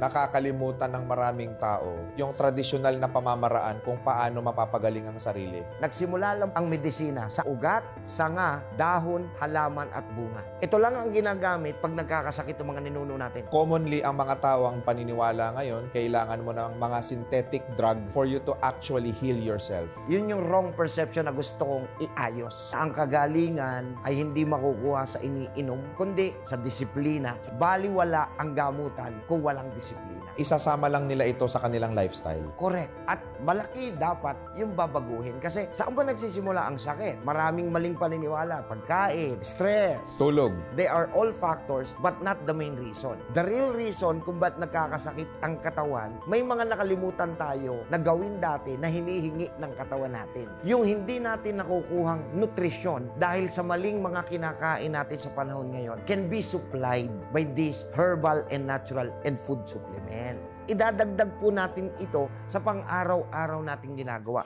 Nakakalimutan ng maraming tao yung tradisyonal na pamamaraan kung paano mapapagaling ang sarili. Nagsimula lang ang medisina sa ugat, sanga, dahon, halaman at bunga. Ito lang ang ginagamit pag nagkakasakit ng mga ninuno natin. Commonly, ang mga tao ang paniniwala ngayon, kailangan mo ng mga synthetic drug for you to actually heal yourself. Yun yung wrong perception na gusto kong iayos. Ang kagalingan ay hindi makukuha sa iniinom, kundi sa disiplina. Baliwala ang gamutan kung walang disiplina. Isasama lang nila ito sa kanilang lifestyle. Correct. At malaki dapat yung babaguhin. Kasi saan ba nagsisimula ang sakit? Maraming maling paniniwala. Pagkain, stress. Tulog. They are all factors but not the main reason. The real reason kung ba't nagkakasakit ang katawan, may mga nakalimutan tayo na gawin dati na hinihingi ng katawan natin. Yung hindi natin nakukuhang nutrisyon dahil sa maling mga kinakain natin sa panahon ngayon can be supplied by this herbal and natural and food supplement. Idadagdag po natin ito sa pang-araw-araw nating ginagawa.